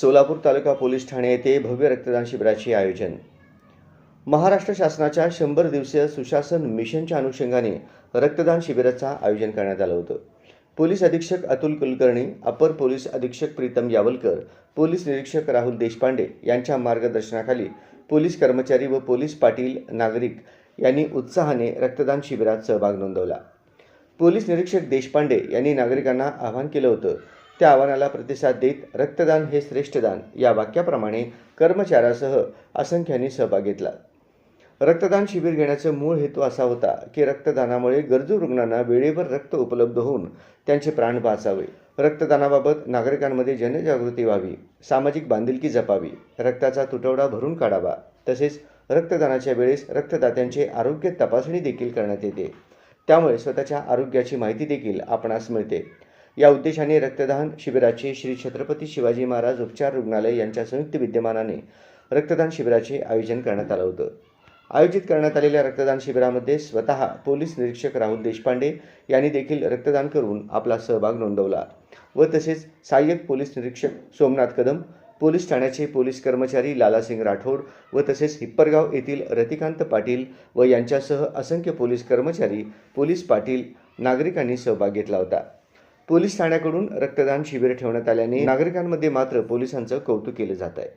सोलापूर तालुका police Thane येथे भव्य रक्तदान शिबिराचे आयोजन. महाराष्ट्र शासनाच्या शंभर दिवसीय सुशासन मिशनच्या अनुषंगाने रक्तदान शिबिराचं आयोजन करण्यात आलं होतं. पोलीस अधीक्षक अतुल कुलकर्णी अपर पोलीस अधीक्षक प्रीतम यावलकर पोलीस निरीक्षक राहुल देशपांडे यांच्या मार्गदर्शनाखाली पोलीस कर्मचारी व पोलीस पाटील नागरिक यांनी उत्साहाने रक्तदान शिबिरात सहभाग नोंदवला. पोलीस निरीक्षक देशपांडे यांनी नागरिकांना आवाहन केलं होतं त्या आव्हानाला प्रतिसाद देत रक्तदान हे श्रेष्ठदान या वाक्याप्रमाणे कर्मचाऱ्यासह असंख्यांनी सहभाग घेतला. रक्तदान शिबिर घेण्याचा मूळ हेतू असा होता की रक्तदानामुळे गरजू रुग्णांना वेळेवर रक्त उपलब्ध होऊन त्यांचे प्राण वाचावे. रक्तदानाबाबत नागरिकांमध्ये जनजागृती व्हावी सामाजिक बांधिलकी जपावी रक्ताचा तुटवडा भरून काढावा. तसेच रक्तदानाच्या वेळेस रक्तदात्यांचे आरोग्य तपासणी देखील करण्यात येते. त्यामुळे स्वतःच्या आरोग्याची माहिती देखील आपणास मिळते. या उद्देशाने रक्तदान शिबिराचे श्री छत्रपती शिवाजी महाराज उपचार रुग्णालय यांच्या संयुक्त विद्यमानाने रक्तदान शिबिराचे आयोजन करण्यात आलं होतं. आयोजित करण्यात आलेल्या रक्तदान शिबिरामध्ये स्वतः पोलीस निरीक्षक राहुल देशपांडे यांनी देखील रक्तदान करून आपला सहभाग नोंदवला व तसेच सहाय्यक पोलीस निरीक्षक सोमनाथ कदम पोलीस ठाण्याचे पोलीस कर्मचारी लालासिंग राठोड व तसेच हिप्परगाव येथील रतिकांत पाटील व यांच्यासह असंख्य पोलीस कर्मचारी पोलीस पाटील नागरिकांनी सहभाग घेतला होता. पोलीस ठाण्याकडून रक्तदान शिबिर ठेवण्यात आल्याने नागरिकांमध्ये मात्र पोलिसांचं कौतुक केलं जात आहे.